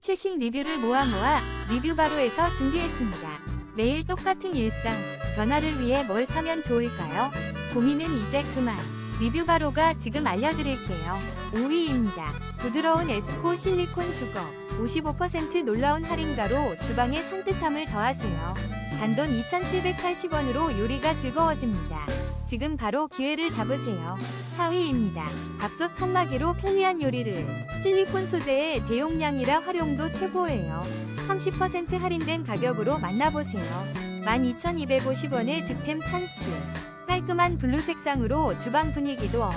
최신 리뷰를 모아 모아 리뷰 바로에서 준비했습니다. 매일 똑같은 일상, 변화를 위해 뭘 사면 좋을까요? 고민은 이제 그만. 리뷰 바로가 지금 알려드릴게요. 5위입니다. 부드러운 에스코 실리콘 주거. 55% 놀라운 할인가로 주방의 산뜻함을 더하세요. 단돈 2,780원으로 요리가 즐거워집니다. 지금 바로 기회를 잡으세요. 4위입니다. 밥솥 칸막이로 편리한 요리를 실리콘 소재의 대용량이라 활용도 최고예요. 30% 할인된 가격으로 만나보세요. 12,250원의 득템 찬스. 깔끔한 블루 색상으로 주방 분위기도 업.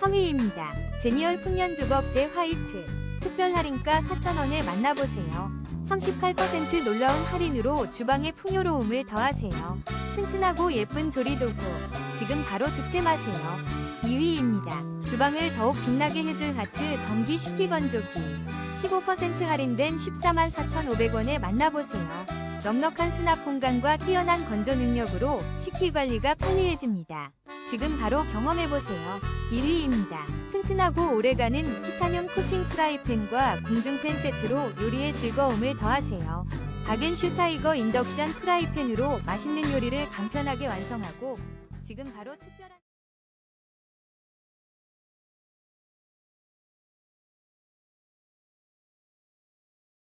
3위입니다. 제니얼 풍년 주걱 대 화이트. 특별 할인가 4,000원에 만나보세요. 38% 놀라운 할인으로 주방의 풍요로움을 더하세요. 튼튼하고 예쁜 조리도구. 지금 바로 득템하세요. 2위입니다. 주방을 더욱 빛나게 해줄 하츠 전기 식기 건조기. 15% 할인된 14만 4,500원에 만나보세요. 넉넉한 수납 공간과 뛰어난 건조 능력으로 식기 관리가 편리해집니다. 지금 바로 경험해보세요. 1위입니다. 튼튼하고 오래가는 티타늄 코팅 프라이팬과 공중팬 세트로 요리의 즐거움을 더하세요. 박앤슈 타이거 인덕션 프라이팬으로 맛있는 요리를 간편하게 완성하고 지금 바로 특별한